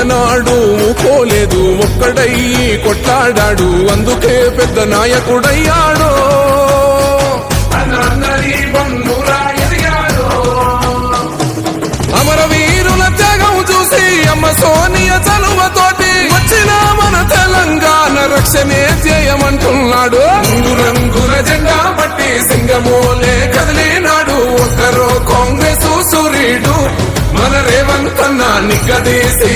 మొక్కనాడు పోలేదు ఒక్కడయ్యి కొట్లాడాడు అందుకే పెద్ద నాయకుడయ్యాడో. అమరవీరుల త్యాగం చూసి అమ్మ సోనియ చలువతోటి వచ్చిన మన తెలంగాణ రక్షణే చేయమంటున్నాడు మూడు రంగుల జెండా పట్టి సింగమోలే కదిలినాడు. ఒక్కరో కాంగ్రెస్ సూర్యుడు మన రేవంత్ అన్న నిగ్గదీసి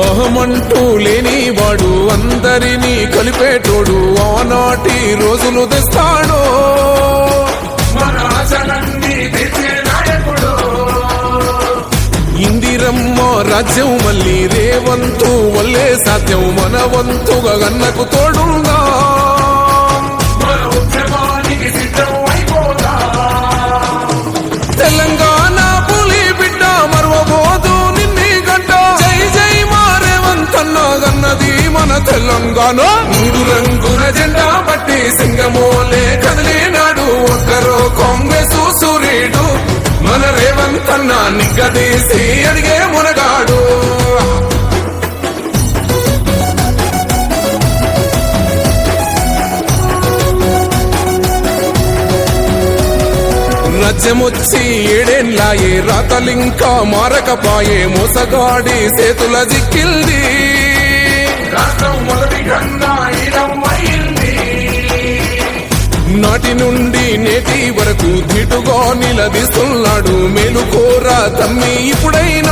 అహమంటూ లేనివాడు అందరినీ కలిపేటోడు ఆనాటి రోజులు తెస్తాడు. ఇందిరమ్మ రాజ్యం మళ్ళీ రేవంతు వల్లే సాధ్యం మన వంతుగా గన్నకు తోడుగా తెలంగాణ మూడు రంగుల జెండా పట్టి సింగమోలే కదిలినాడు. ఒక్కరో కాంగ్రెస్ సూర్యుడు మన రేవంత్ అన్న నిగ్గదీసి అడిగే మునగాడు. రాజ్యమొచ్చి ఏడేళ్ళాయే రాతలింకా మారకపాయే మోసగాడి సేతుల జిక్కిల్ది. నిలదీస్తున్నాడు. మేలుకోరా తమ్మి ఇప్పుడైనా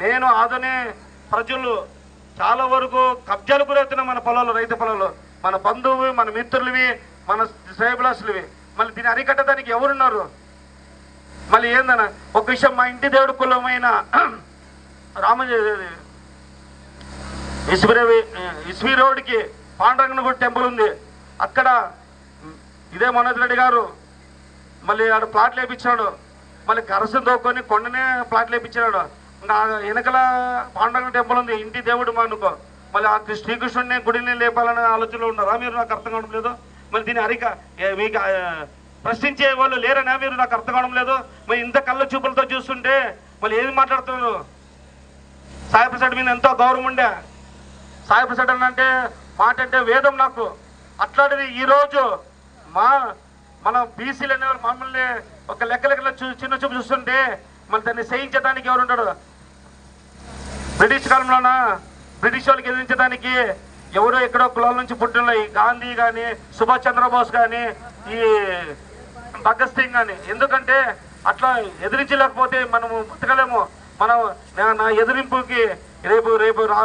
నేను ఆదనే ప్రజలు చాలా వరకు కబ్జాలు గురవుతున్న మన పొలాలు రైతు పొలాలు. మన బంధువు మన మిత్రులవి మన శ్రేయభిలాసులవి మళ్ళీ దీన్ని అరికట్టడానికి ఎవరున్నారు? మళ్ళీ ఏందన్న? ఒక విషయం మా ఇంటి దేవుడు కులమైన రామ ఇస్మిరవి ఇస్మి రోడ్కి పాండరంగనగూడ టెంపుల్ ఉంది. అక్కడ ఇదే మనోజ్ రెడ్డి గారు మళ్ళీ ఆడ ప్లాట్లు వేయించాడు మళ్ళీ కరసం తోకొని కొండనే ప్లాట్లు వేయించాడు నా వెనకల పాండవ టెంపుల్ ఉంది. ఇంటి దేవుడు మానుకో మళ్ళీ ఆ శ్రీకృష్ణుడిని గుడిని లేపాలనే ఆలోచనలో ఉన్నారా మీరు? నాకు అర్థం కావడం లేదు. మరి దీని అరిక మీకు ప్రశ్నించే వాళ్ళు లేరనా మీరు? నాకు అర్థం కావడం లేదు. మరి ఇంత కళ్ళ చూపులతో చూస్తుంటే మళ్ళీ ఏది మాట్లాడుతున్నారు? సాయిప్రసాద్ మీద ఎంతో గౌరవం ఉండే. సాయిప్రసాద్ అంటే మాట అంటే వేదం నాకు. అట్లాంటిది ఈరోజు మా మన బీసీలు అనేవారు మమ్మల్ని ఒక లెక్క లెక్కల చూ చిన్న చూపు చూస్తుంటే మళ్ళీ దాన్ని సహించడానికి ఎవరుంటాడు బ్రిటిష్ కాలంలోన? బ్రిటిష్ వాళ్ళకి ఎదిరించడానికి ఎవరో ఎక్కడో కులాల నుంచి పుట్టిన ఈ గాంధీ కానీ సుభాష్ చంద్రబోస్ కానీ ఈ భగత్ సింగ్ కానీ ఎందుకంటే అట్లా ఎదిరించలేకపోతే మనము బతకలేము. మనం నా- ఎదిరింపుకి రేపు రేపు రా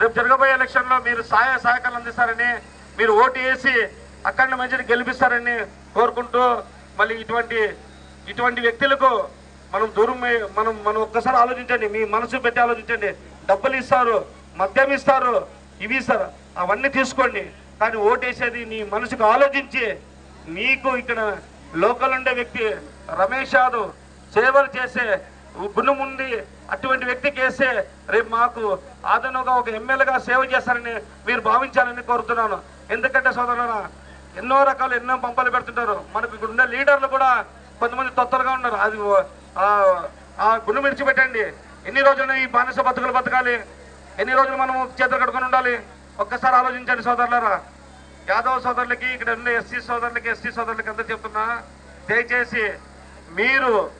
రేపు జరగబోయే ఎలక్షన్లో మీరు సహాయ సహకారాలు అందిస్తారని మీరు ఓటు వేసి అక్కడ మంచిని గెలిపిస్తారని కోరుకుంటూ మళ్ళీ ఇటువంటి ఇటువంటి వ్యక్తులకు మనం దూరం మనం మనం ఒక్కసారి ఆలోచించండి మీ మనసు పెట్టి ఆలోచించండి. డబ్బులు ఇస్తారు మద్యం ఇస్తారు ఇవి ఇస్తారు అవన్నీ తీసుకోండి. కానీ ఓటేసేది నీ మనసుకు ఆలోచించి నీకు ఇక్కడ లోకల్ ఉండే వ్యక్తి రమేష్ యాదవ్ సేవలు చేసే గుణం ఉంది అటువంటి వ్యక్తికి వేస్తే రేపు మాకు ఆదనుగా ఒక ఎమ్మెల్యేగా సేవ చేస్తారని మీరు భావించాలని కోరుతున్నాను. ఎందుకంటే సోదరున ఎన్నో రకాలు ఎన్నో పంపలు పెడుతుంటారు. మనకు ఇక్కడ ఉండే లీడర్లు కూడా కొంతమంది తొత్తలుగా ఉన్నారు. అది ఆ- గుండు విడిచిపెట్టండి. ఎన్ని రోజులు ఈ బానిస బతుకులు బతకాలి? ఎన్ని రోజులు మనం చేతులు కట్టుకుని ఉండాలి? ఒక్కసారి ఆలోచించండి సోదరులారా. యాదవ్ సోదరులకి ఇక్కడ ఉన్న ఎస్సీ సోదరులకి ఎస్టీ సోదరులకి ఎంత చెప్తున్నా దయచేసి మీరు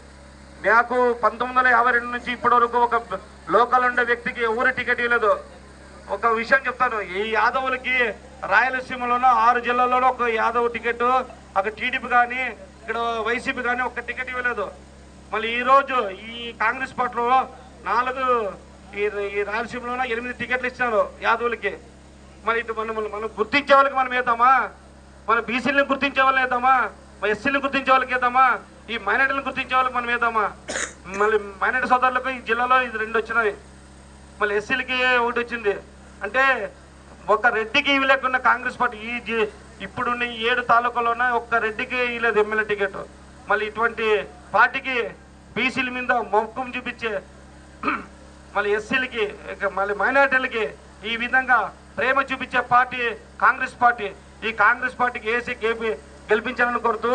నాకు పంతొమ్మిది వందల యాభై రెండు నుంచి ఇప్పటి వరకు ఒక లోకల్ ఉండే వ్యక్తికి ఊరి టికెట్ ఇవ్వలేదు. ఒక విషయం చెప్తాను. ఈ యాదవులకి రాయలసీమలోనో ఆరు జిల్లాల్లోనో ఒక యాదవ్ టికెట్ అక్కడ టీడీపీ కానీ ఇక్కడ వైసీపీ కానీ ఒక టికెట్ ఇవ్వలేదు. మళ్ళీ ఈరోజు ఈ కాంగ్రెస్ పార్టీలో నాలుగు ఈ రాయలసీమలోన ఎనిమిది టికెట్లు ఇచ్చినారు యాదవులకి. మరి ఇటు మనం మనం గుర్తించే వాళ్ళకి మనం వేద్దామా? మన బీసీలను గుర్తించే వాళ్ళని వేద్దామా? మన ఎస్సీలను గుర్తించే వాళ్ళకి వేద్దామా? ఈ మైనార్టీలను గుర్తించే వాళ్ళకి మనం వేద్దామా? మళ్ళీ మైనార్టీ సోదరులకు ఈ జిల్లాలో ఇది రెండు వచ్చినాయి. మళ్ళీ ఎస్సీలకి ఒకటి వచ్చింది. అంటే ఒక రెడ్డికి ఇవి లేకుండా కాంగ్రెస్ పార్టీ ఈ ఇప్పుడున్న ఈ ఏడు తాలూకాలోనే ఒక్క రెడ్డికి ఇవ్వలేదు ఎమ్మెల్యే టికెట్. మళ్ళీ ఇటువంటి పార్టీకి బీసీల మీద మొక్కం చూపించే మళ్ళీ ఎస్సీలకి మళ్ళీ మైనార్టీలకి ఈ విధంగా ప్రేమ చూపించే పార్టీ కాంగ్రెస్ పార్టీ. ఈ కాంగ్రెస్ పార్టీకి ఏసీ గెలిపి గెలిపించాలని కోరుతూ